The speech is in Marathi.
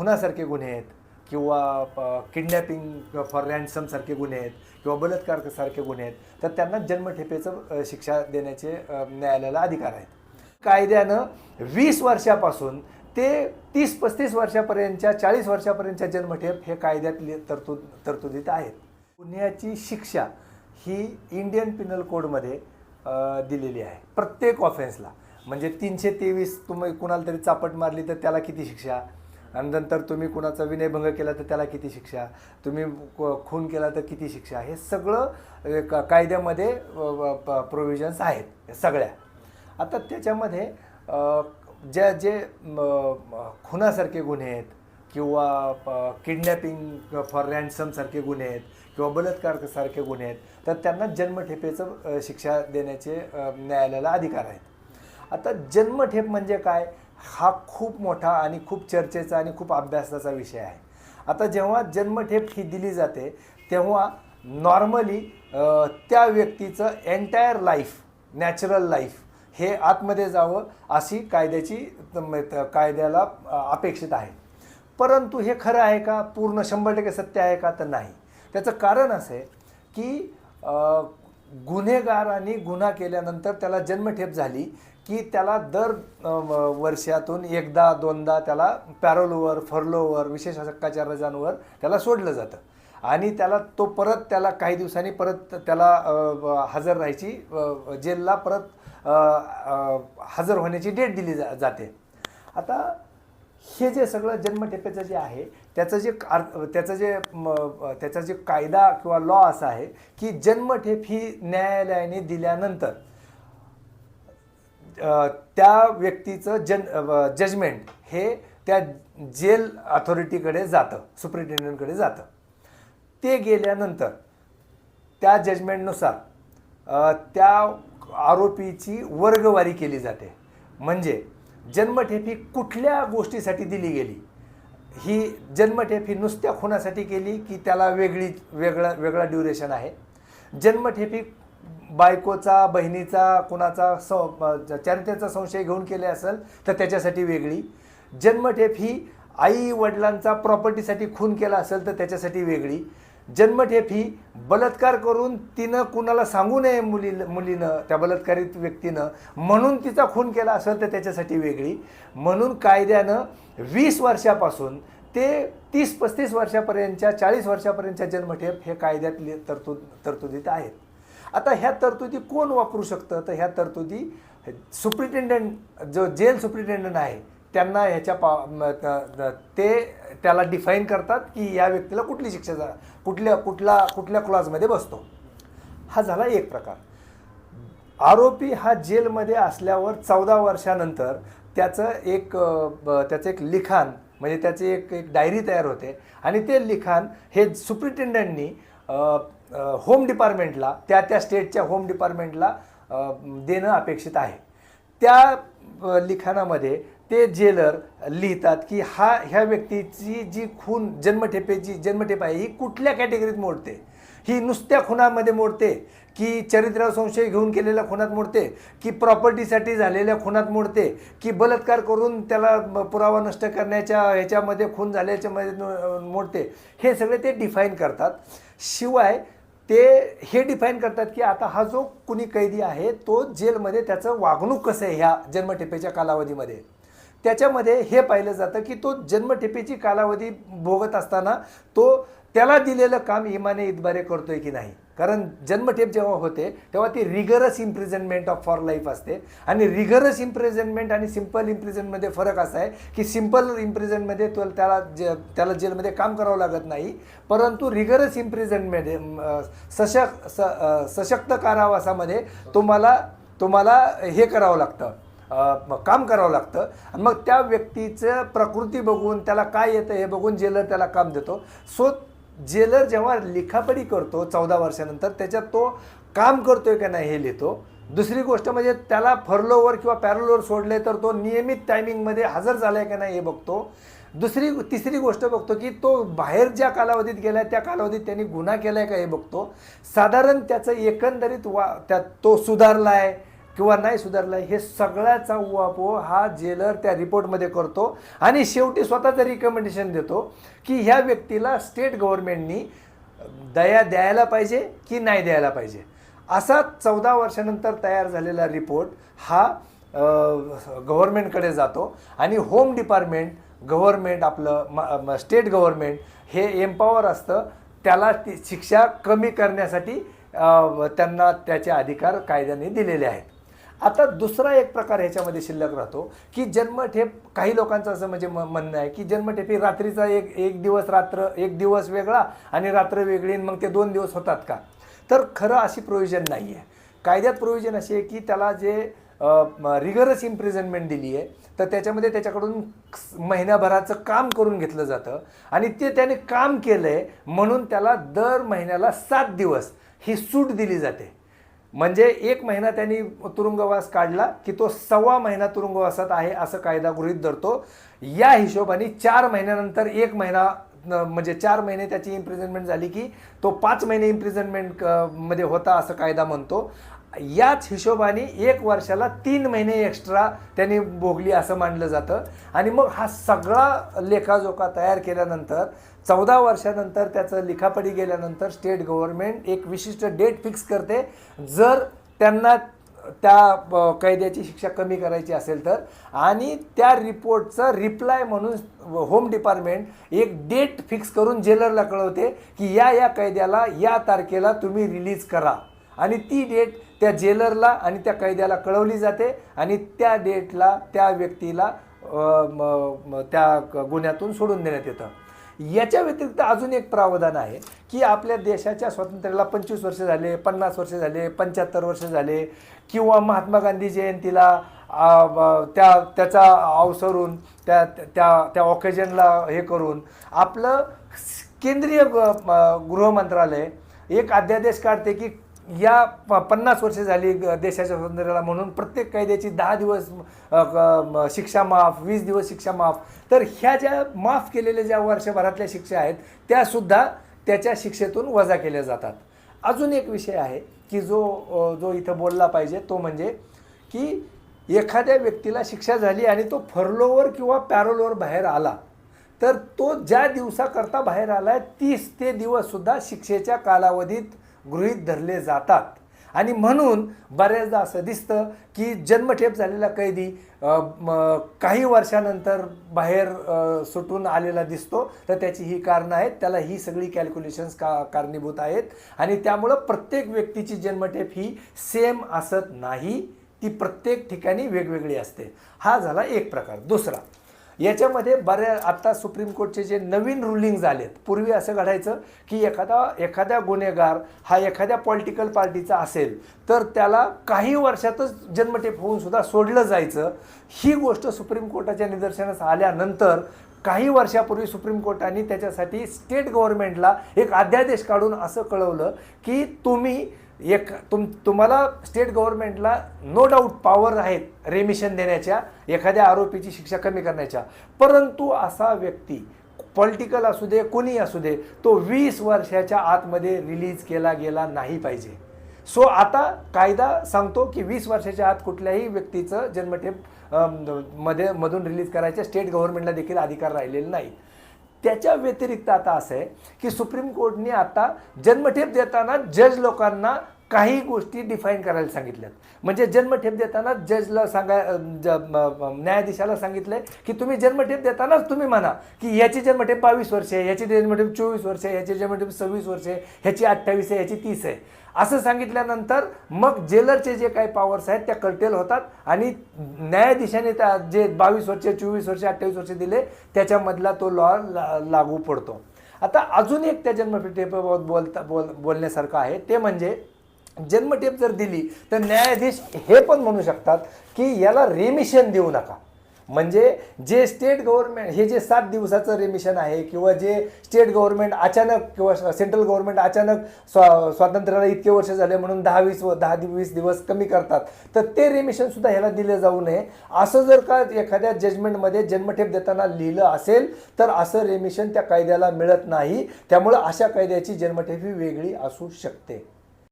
खुनासारखे गुन्हे आहेत किंवा किडनॅपिंग फॉर रॅन्समसारखे गुन्हे आहेत किंवा बलात्कार सारखे गुन्हे आहेत तर त्यांना जन्मठेपेचं शिक्षा देण्याचे न्यायालयाला अधिकार आहेत. कायद्यानं वीस वर्षापासून ते तीस पस्तीस वर्षापर्यंतच्या चाळीस वर्षापर्यंतच्या जन्मठेप हे कायद्यातले तरतूद तरतुदीत आहेत. गुन्ह्याची शिक्षा ही इंडियन पिनल कोडमध्ये दिलेली आहे प्रत्येक ऑफेन्सला म्हणजे तीनशे तेवीस तुम्ही कुणाला तरी चापट मारली तर त्याला किती शिक्षा? आणि नंतर तुम्ही कुणाचा विनयभंग केला तर त्याला किती शिक्षा? तुम्ही खून केला तर किती शिक्षा? हे सगळं का कायद्यामध्ये प्रोव्हिजन्स आहेत या सगळ्या. आता त्याच्यामध्ये ज्या जे खुनासारखे गुन्हे आहेत किंवा किडनॅपिंग फॉर रॅन्समसारखे गुन्हे आहेत किंवा बलात्कार सारखे गुन्हे आहेत तर त्यांना जन्मठेपेचं शिक्षा देण्याचे न्यायालयाला अधिकार आहेत. आता जन्मठेप म्हणजे काय? हा खूप मोठा आणि खूप चर्चेचा आणि खूप अभ्यासाचा विषय आहे. आता जेव्हा जन्मठेप ही दिली जाते तेव्हा नॉर्मली त्या व्यक्तीचं एंटायर लाईफ नॅचरल लाईफ हे आतमध्ये जावं अशी कायद्याची कायद्याला अपेक्षित आहे. परंतु हे खरं आहे का? पूर्ण शंभर टक्के सत्य आहे का? तर नाही. त्याचं कारण असं आहे की गुन्हेगार आणि गुन्हा केल्यानंतर त्याला जन्मठेप झाली की त्याला दर म- वर्षातून एकदा दोनदा त्याला पॅरोलवर फर्लोवर विशेष हक्काच्या रजांवर त्याला सोडलं जातं. आणि त्याला तो परत त्याला काही दिवसांनी परत त्याला हजर राहायची जेलला परत हजर होण्याची डेट दिली जा जाते. आता हे जे सगळं जन्मठेपेचं जे आहे त्याचं जे आर- त्याचं जे म- त्याचा जे कायदा किंवा लॉ असा आहे की जन्मठेप ही न्यायालयाने दिल्यानंतर त्या व्यक्तीचं जन जजमेंट हे त्या जेल अथॉरिटीकडे जातं सुप्रिटेंडंटकडे जातं. ते गेल्यानंतर त्या जजमेंटनुसार त्या आरोपीची वर्गवारी केली जाते. म्हणजे जन्मठेपी कुठल्या गोष्टीसाठी दिली गेली? ही जन्मठेपी नुसत्या खुनासाठी केली की त्याला वेगळी वेगळा वेगळा ड्युरेशन आहे? जन्मठेपी बायकोचा बहिणीचा कुणाचा स चारित्र्याचा संशय घेऊन केले असेल तर त्याच्यासाठी वेगळी. जन्मठेप ही आई वडिलांचा प्रॉपर्टीसाठी खून केला असेल तर त्याच्यासाठी वेगळी. जन्मठेप ही बलात्कार करून तिनं कुणाला सांगू नये मुली मुलीनं त्या बलात्कारित व्यक्तीनं म्हणून तिचा खून केला असेल तर त्याच्यासाठी वेगळी. म्हणून कायद्यानं वीस वर्षापासून ते तीस पस्तीस वर्षापर्यंतच्या चाळीस वर्षापर्यंतच्या जन्मठेप हे कायद्यातले तरतूद तरतुदीत आहेत. आता ह्या तरतुदी कोण वापरू शकतं? तर ह्या तरतुदी सुप्रिटेंडंट जो जेल सुप्रिटेंडंट आहे त्यांना ह्याच्या पा ते त्याला डिफाईन करतात की या व्यक्तीला कुठली शिक्षा जा कुठल्या कुठला कुठल्या क्लॉजमध्ये बसतो. हा झाला एक प्रकार. आरोपी हा जेलमध्ये असल्यावर चौदा वर्षानंतर त्याचं एक ब- त्याचं एक लिखाण म्हणजे त्याची एक एक डायरी तयार होते. आणि ते लिखाण हे सुप्रिटेंडंटनी होम डिपार्टमेंटला त्या त्या स्टेटच्या होम डिपार्टमेंटला देणं अपेक्षित आहे. त्या लिखाणामध्ये ते जेलर लिहितात की हा ह्या व्यक्तीची जी खून जन्मठेपेची जन्मठेप आहे ही कुठल्या कॅटेगरीत मोडते? ही नुसत्या खुनामध्ये मोडते? की चरित्रावर संशय घेऊन केलेल्या खुनात मोडते? की प्रॉपर्टीसाठी झालेल्या खुनात मोडते? की बलात्कार करून त्याला पुरावा नष्ट करण्याच्या ह्याच्यामध्ये खून झाल्याच्यामध्ये मोडते? हे सगळे ते डिफाईन करतात. शिवाय ते हे डिफाईन करतात की आता हा जो कुणी कैदी आहे तो जेलमध्ये त्याचं वागणूक कसं आहे ह्या जन्मठेपेच्या कालावधीमध्ये? त्याच्यामध्ये हे पाहिलं जातं की तो जन्मठेपेची कालावधी भोगत असताना तो त्याला दिलेलं काम इमाने इतबारे करतोय की नाही? कारण जन्मठेप जेव्हा होते तेव्हा ती rigorous imprisonment of for life असते. आणि रिगरस इम्प्रिझनमेंट आणि सिंपल इम्प्रिझनमध्ये फरक असा आहे की सिंपल इम्प्रिझनमध्ये तो त्याला जे त्याला जेलमध्ये काम करावं लागत नाही. परंतु रिगरस इम्प्रिझनमध्ये सशक स सशक्त कारावासामध्ये तुम्हाला तुम्हाला हे करावं लागतं. काम करावं लागतं. आणि मग त्या व्यक्तीचं प्रकृती बघून त्याला काय येतं हे बघून जेलर त्याला काम देतो. सो जेलर जेव्हा लिखापडी करतो चौदा वर्षानंतर त्याच्यात तो काम करतोय का नाही हे लिहितो. दुसरी गोष्ट म्हणजे त्याला फर्लोवर किंवा पॅरलोवर सोडले तर तो नियमित टायमिंगमध्ये हजर झालाय का नाही हे बघतो. दुसरी तिसरी गोष्ट बघतो की तो बाहेर ज्या कालावधीत गेलाय त्या कालावधीत त्यांनी गुन्हा केलाय का हे बघतो. साधारण त्याचं एकंदरीत वा त्यात तो सुधारला आहे किंवा नाही सुधारला हे सगळ्याचा उहापोह हा जेलर त्या रिपोर्टमध्ये करतो. आणि शेवटी स्वतःचं रिकमेंडेशन देतो की ह्या व्यक्तीला स्टेट गव्हर्नमेंटनी दया द्यायला पाहिजे की नाही द्यायला पाहिजे. असा चौदा वर्षानंतर तयार झालेला रिपोर्ट हा गव्हर्नमेंटकडे जातो. आणि होम डिपार्टमेंट गव्हर्नमेंट आपलं म स्टेट गव्हर्नमेंट हे एम्पॉवर असतं. त्याला ती शिक्षा कमी करण्यासाठी त्यांना त्याचे अधिकार कायद्याने दिलेले आहेत. आता दुसरा एक प्रकार ह्याच्यामध्ये शिल्लक राहतो की जन्मठेप काही लोकांचं असं म्हणजे म- म्हणणं आहे की जन्मठेप ही रात्रीचा एक एक दिवस रात्र एक दिवस वेगळा आणि रात्र वेगळी आणि मग ते दोन दिवस होतात का? तर खरं अशी प्रोव्हिजन नाही आहे कायद्यात प्रोव्हिजन अशी आहे की त्याला जे रिगरस इम्प्रिझनमेंट दिली आहे तर त्याच्यामध्ये त्याच्याकडून महिन्याभराचं काम करून घेतलं जातं आणि ते त्याने काम केलं आहे म्हणून त्याला दर महिन्याला सात दिवस ही सूट दिली जाते. म्हणजे एक महिना त्यांनी तुरुंगवास काढला की तो सव्वा महिना तुरुंगवासात आहे असं कायदा गृहीत धरतो. या हिशोबाने चार महिन्यानंतर एक महिना म्हणजे चार महिने त्याची इम्प्रिझनमेंट झाली की तो पाच महिने इम्प्रिझनमेंटमध्ये होता असं कायदा म्हणतो. याच हिशोबाने एक वर्षाला तीन महिने एक्स्ट्रा त्यांनी भोगली असं मानलं जातं. आणि मग हा सगळा लेखाजोखा तयार केल्यानंतर चौदा वर्षानंतर त्याचं लिखापडी गेल्यानंतर स्टेट गव्हर्नमेंट एक विशिष्ट डेट फिक्स करते. जर त्यांना त्या कैद्याची शिक्षा कमी करायची असेल तर. आणि त्या रिपोर्टचा रिप्लाय म्हणून होम डिपार्टमेंट एक डेट फिक्स करून जेलरला कळवते की या या कैद्याला या तारखेला तुम्ही रिलीज करा. आणि ती डेट त्या जेलरला आणि त्या कैद्याला कळवली जाते आणि त्या डेटला त्या व्यक्तीला त्या गुन्ह्यातून सोडून देण्यात येतं. याच्या व्यतिरिक्त अजून एक प्रावधान आहे की आपल्या देशाच्या स्वातंत्र्याला पंचवीस वर्ष झाले पन्नास वर्ष झाले पंच्याहत्तर वर्ष झाले किंवा महात्मा गांधी जयंतीला त्या त्याचा अवसरून त्या त्या त्या ऑकेजनला हे करून आपलं केंद्रीय ग- गृह मंत्रालय एक अध्यादेश काढते की या प- पन्नास वर्षे झाली ग- देशाच्या स्वातंत्र्याला म्हणून प्रत्येक कायद्याची दहा दिवस शिक्षा माफ वीस दिवस शिक्षा माफ. तर ह्या ज्या माफ केलेल्या ज्या वर्षभरातल्या शिक्षा आहेत त्यासुद्धा त्याच्या शिक्षेतून वजा केल्या जातात. अजून एक विषय आहे की जो जो इथं बोलला पाहिजे तो म्हणजे की एखाद्या व्यक्तीला शिक्षा झाली आणि तो फर्लोवर किंवा पॅरोलवर बाहेर आला तर तो ज्या दिवसाकरता बाहेर आला आहे तीस ते दिवससुद्धा शिक्षेच्या कालावधीत गृहीत धरले जातात. आणि म्हणून बऱ्याचदा असं दिसतं की जन्मठेप झालेला कैदी म, काही वर्षानंतर बाहेर सुटून आलेला दिसतो. तर त्याची ही कारणं आहेत. त्याला ही सगळी कॅल्क्युलेशन्स का कारणीभूत आहेत. आणि त्यामुळं प्रत्येक व्यक्तीची जन्मठेप ही सेम असत नाही. ती प्रत्येक ठिकाणी वेगवेगळी असते. हा झाला एक प्रकार. दुसरा याच्यामध्ये बऱ्या आत्ता सुप्रीम कोर्टचे जे नवीन रुलिंग झालेत पूर्वी असं घडायचं की एखादा एखाद्या गुन्हेगार हा एखाद्या पॉलिटिकल पार्टीचा असेल तर त्याला काही वर्षातच जन्मठेप होऊन सुद्धा सोडलं जायचं. ही गोष्ट सुप्रीम कोर्टाच्या निदर्शनास आल्यानंतर काही वर्षापूर्वी सुप्रीम कोर्टाने त्याच्यासाठी स्टेट गव्हर्नमेंटला एक अध्यादेश काढून असं कळवलं की तुम्ही एक तुम तुम्हाला स्टेट गव्हर्नमेंटला नो डाऊट पॉवर आहेत रेमिशन देण्याच्या एखाद्या आरोपीची शिक्षा कमी करण्याच्या. परंतु असा व्यक्ती पॉलिटिकल असू दे कोणी असू दे तो वीस वर्षाच्या आतमध्ये रिलीज केला गेला नाही पाहिजे. सो आता कायदा सांगतो की वीस वर्षाच्या आत कुठल्याही व्यक्तीचं जन्मठेपमध्ये मधून रिलीज करायच्या स्टेट गव्हर्नमेंटला देखील अधिकार राहिलेले नाही. त्याच्या व्यतिरिक्त आता असं आहे की सुप्रीम कोर्टने आता जन्मठेप देताना जज लोकांना काही गोष्टी डिफाईन करायला सांगितल्यात. म्हणजे जन्मठेप देताना जजला सांगा ज- न्यायाधीशाला सांगितलं आहे की तुम्ही जन्मठेप देतानाच तुम्ही म्हणा की याची जन्मठेप बावीस वर्ष आहे याची जन्मठेप चोवीस वर्ष आहे याची जन्मठेप सव्वीस वर्ष आहे ह्याची अठ्ठावीस आहे याची तीस आहे. असं सांगितल्यानंतर मग जेलरचे जे काही पॉवर्स आहेत त्या कर्टेल होतात आणि न्यायाधीशाने त्या जे बावीस वर्ष चोवीस वर्ष अठ्ठावीस वर्ष दिले त्याच्यामधला तो लॉ लागू पडतो. आता अजून एक त्या जन्मठेपाबाबत बोलता बोल बोलण्यासारखं आहे ते म्हणजे जन्मठेप जर दिली तर न्यायाधीश हे पण म्हणू शकतात की याला रेमिशन देऊ नका. म्हणजे जे स्टेट गव्हर्नमेंट हे जे सात दिवसाचं रेमिशन आहे किंवा जे स्टेट गव्हर्नमेंट अचानक किंवा सेंट्रल गव्हर्नमेंट अचानक स्वा स्वातंत्र्याला इतके वर्ष झाले म्हणून दहा वीस व दहा वीस दिवस कमी करतात तर ते रेमिशनसुद्धा ह्याला दिले जाऊ नये. असं जर का एखाद्या जजमेंटमध्ये जन्मठेप देताना लिहिलं असेल तर असं रेमिशन त्या कायद्याला मिळत नाही. त्यामुळं अशा कायद्याची जन्मठेप ही वेगळी असू शकते.